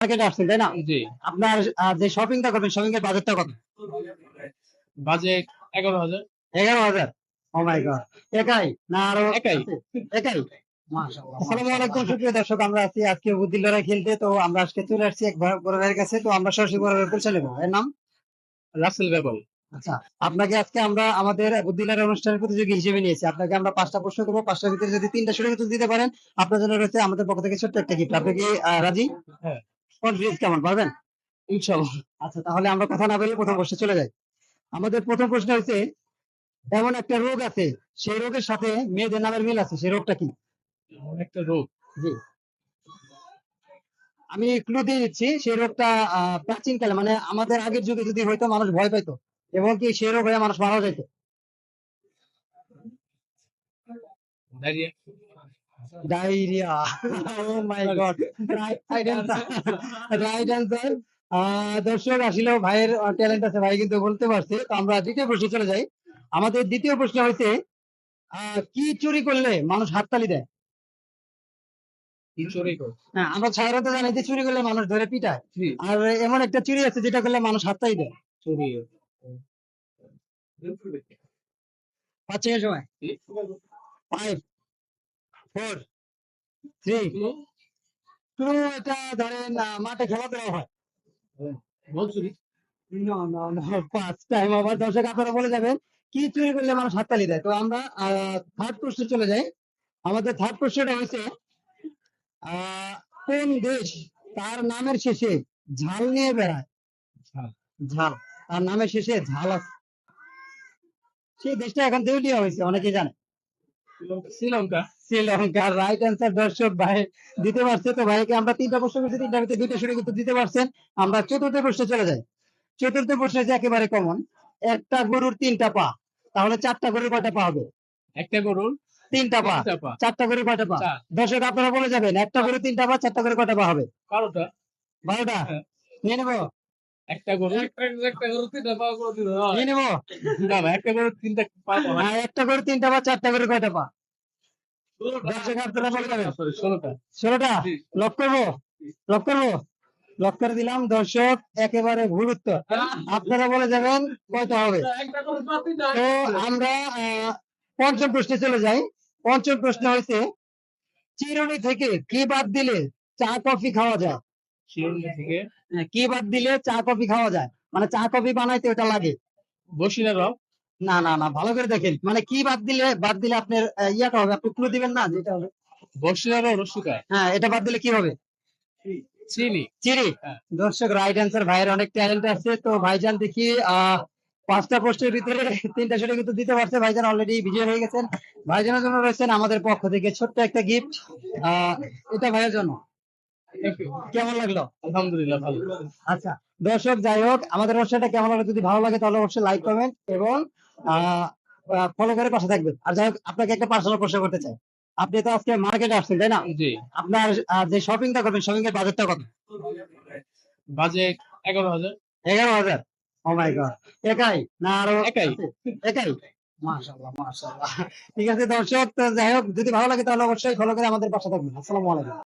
মার্কেটে আসছেন তাই না? জি। আপনার যে শপিংটা করবেন শপিং এর বাজেটটা কত? বাজেট এগারো হাজার। এগারো হাজার? ও মাই গড একাই? না আরও একাই। একাই? আসসালামু আলাইকুম সুপ্রিয় দর্শক আমরা আছি আজকে বুদ্ধি লড়াই খেলতে। তো আমরা আজকে চলে আসছি এক বড় বড় ভাইয়ের কাছে। তো আমরা সরাসরি বড় ভাইয়ের পরিচয় নেব। এর নাম? রাসেল আচ্ছা আপনাকে আজকে আমরা আমাদের বুদ্ধি লড়াই অনুষ্ঠানের প্রতিযোগী হিসেবে নিয়েছি। আপনাকে আমরা পাঁচটা প্রশ্ন করব। পাঁচটার ভিতরে যদি তিনটা সঠিক উত্তর দিতে পারেন আপনার জন্য রয়েছে আমাদের পক্ষ থেকে ছোট্ট একটা গিফট আপনি কি রাজি? হ্যাঁ। কনফিডেন্স কেমন পারবেন? ইনশাল্লাহ আচ্ছা তাহলে আমরা কথা না বলে প্রথম প্রশ্নে চলে যাই। আমাদের প্রথম প্রশ্ন হচ্ছে এমন একটা রোগ আছে সেই রোগের সাথে মেয়েদের নামের মিল আছে সেই রোগটা কি? এমন একটা রোগ। জি। আমি ক্লু দিয়ে দিচ্ছি সেই রোগটা আহ, প্রাচীনকালে মানে আমাদের আগের যুগে যদি হয়তো মানুষ ভয় পাইতো এবং কি সেই রোগ হয়ে মানুষ মারা যেত diarrhoea oh my god right answer right answer দর্শক আসলেও ভাইয়ের ট্যালেন্ট আছে ভাই কিন্তু বলতে পারছে। তো আমরা দ্বিতীয় প্রশ্নে চলে যাই। আমাদের দ্বিতীয় প্রশ্ন হচ্ছে কি চুরি করলে মানুষ হাততালি দেয়? হ্যাঁ আমরা সাধারণত জানি যে চুরি করলে মানুষ ধরে পিটায়। আর এমন একটা চুরি আছে যেটা করলে মানুষ হাততালি দেয়। চুরি। পাঁচ সময়। ফাইভ ফোর থ্রি টু এটা ধরেন মাঠে হয়। না না না ফার্স্ট টাইম আবার দর্শক আপনারা বলে যাবেন কি চুরি করলে মানুষ হাততালি দেয়? তো আমরা থার্ড প্রশ্নে চলে যাই। আমাদের থার্ড প্রশ্নটা হয়েছে কোন দেশ তার নামের শেষে ঝাল নিয়ে বেড়ায়? ঝাল। ঝাল। তার নামের শেষে ঝাল আছে। সেই দেশটা এখন দেউলিয়া হয়েছে অনেকে জানে। শ্রীলঙ্কা। শ্রীলঙ্কার রাইট অ্যান্সার দর্শক ভাই দিতে পারছে তো ভাইকে আমরা তিনটা প্রশ্ন করছি তিনটার ভিতরে দুইটা দিতে পারছেন। আমরা চতুর্থ প্রশ্নে চলে যাই। চতুর্থ প্রশ্নে যে একেবারে কমন একটা গরুর তিনটা পা তাহলে চারটা গরুর কয়টা পা হবে? একটা গরুর তিনটা পা। চারটা গরুর কয়টা পা? দর্শক আপনারা বলে যাবেন একটা গরুর তিনটা পা চারটা গরুর কয়টা পা হবে? বারোটা। বারোটা? হ্যাঁ। নিয়ে নেব? একটা গরু। একটা গরু তিনটা পা করে দিল নেব? না একটা গরু তিনটা পা হ্যাঁ, একটা গরুর তিনটা পা চারটা গরুর কয়টা পা? দর্শক আপনারা বলে যাবেন ষোলোটা। ষোলোটা? লক করব? লক করব? লক করে দিলাম দর্শক একেবারে ভুল উত্তর। আপনারা বলে যাবেন কয়টা হবে? তো আমরা আহ, পঞ্চম প্রশ্নে চলে যাই। পঞ্চম প্রশ্ন হয়েছে চিরুনি থেকে কি বাদ দিলে চা কফি খাওয়া যায়? হ্যাঁ, কি বাদ দিলে চা কফি খাওয়া যায়? মানে চা কফি বানাইতে ওটা লাগে। বসিনা রব। না না না ভালো করে দেখেন। মানে কি বাদ দিলে বাদ দিলে আপনার ইয়াটা হবে আপনি ক্লু দিবেন না যেটা হবে? বসিনা রব রসুকা হ্যাঁ এটা বাদ দিলে কি হবে? চিনি। চিরি হ্যাঁ। দর্শক রাইট অ্যান্সার ভাইয়ের অনেক ট্যালেন্ট আছে। তো ভাইজান দেখি আহ পাঁচটা প্রশ্নের ভিতরে তিনটা সঠিক উত্তর দিতে পারছে। ভাইজান অলরেডি বিজয় হয়ে গেছেন। ভাইজানের জন্য রয়েছেন আমাদের পক্ষ থেকে ছোট্ট একটা গিফট আহ এটা ভাইয়ের জন্য. কেমন লাগল? আলহামদুলিল্লাহ ভালো। আচ্ছা দর্শক যাই হোক আমাদের অনুষ্ঠানটা কেমন লাগল যদি ভালো লাগে তাহলে অবশ্যই লাইক কমেন্ট এবং ফলো করে পাশে থাকবেন। আর যাই হোক আপনাকে একটা পার্সোনাল প্রশ্ন করতে চাই। আপনি তো আজকে মার্কেটে আসছেন তাই না? আপনার যে শপিংটা করবেন শপিং এর বাজেটটা কত? বাজেট এগারো হাজার। এগারো হাজার? ও মাই গড একাই? না আরও একাই। একাই? মাশাআল্লাহ মাশাআল্লাহ। ঠিক আছে দর্শক যাই হোক যদি ভালো লাগে তাহলে অবশ্যই ফলো করে আমাদের পাশে থাকবেন। আসসালামু আলাইকুম।